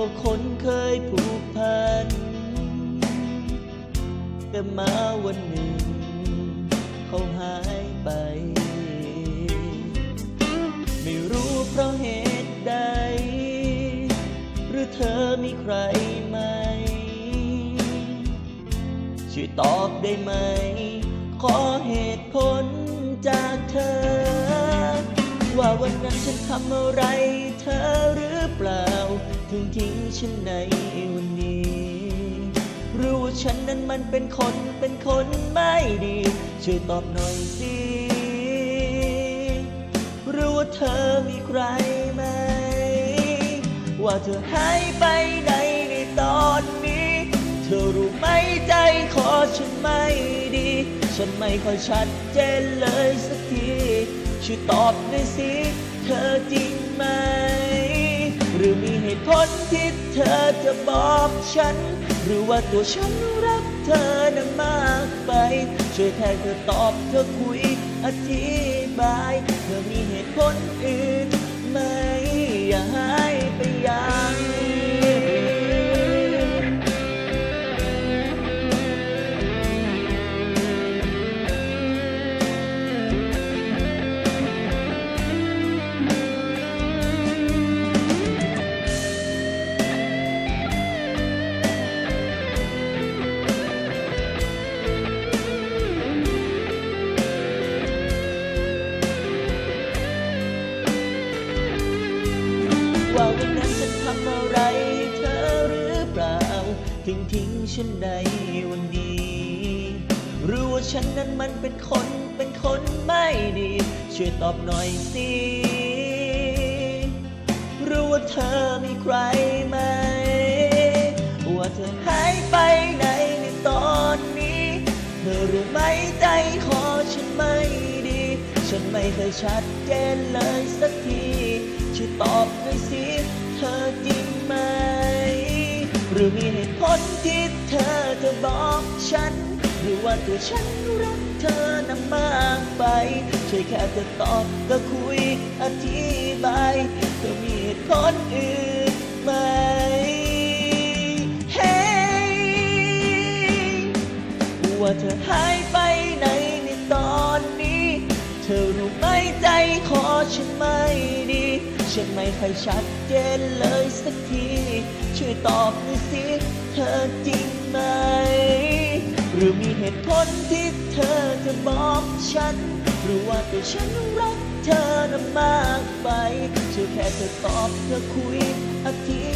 ก็คนเคยผูกพัน แต่มาวันหนึ่ง เขาหายไป ไม่รู้เพราะเหตุใด หรือเธอมีใครไหม ช่วยตอบได้ไหม ขอเหตุผลจากเธอ ว่าวันนั้นฉันทำอะไรเธอหรือเปล่าึงทิ้งฉันในวันนี้รือว่าฉันนั้นมันเป็นคนเป็นคนไม่ดี ช่วยตอบหน่อยสิรือว่าเธอมีใครไหม ว่าเธอหายไปไหนในตอนนี้ เธอรู้ไหมใจคอฉันไม่ดี ฉันไม่ค่อยชัดเจนเลยสักที ช่วยตอบหน่อยสิ เธอจริงไหม คนที่เธอจะบอกฉัน หรือว่าตัวฉันรักเธอนั้นมากไป ช่วยแทนเธอตอบเธอคุยอธิบาย เธอมีเหตุผลอื่น ว่าวันนั้นฉันทำอะไรเธอหรือเปล่า ทิ้งทิ้งฉันในวันนี้รือว่าฉันนั้นมันเป็นคนเป็นคนไม่ดี ช่วยตอบหน่อยสิรือว่าเธอมีใครไหม ว่าเธอหายไปไหนในตอนนี้ เธอรู้ไหมใจ เคยชัดเจนเลยสักทีช่วยตอบหน่อยสิเธอจริงไหม หรือมีเหตุผลที่เธอจะบอกฉัน หรือว่าตัวฉันรักเธอนั้นมากไป ช่วยแค่เธอตอบก็คุยอธิบายเธอมีเหตุผลอื่นไหม Hey ว่าเธอหาย ฉันไม่ดี ฉันไม่ค่อยชัดเจนเลยสักที ช่วยตอบหน่อยสิ เธอจริงไหม หรือมีเหตุผลที่เธอจะบอกฉัน หรือว่าตัวฉันรักเธอนะมากไปช่วยแค่เธอตอบเธอคุยอธิ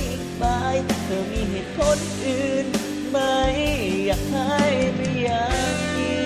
บาย เธอมีเหตุผลอื่นไหม อยากให้ไม่อยากเีย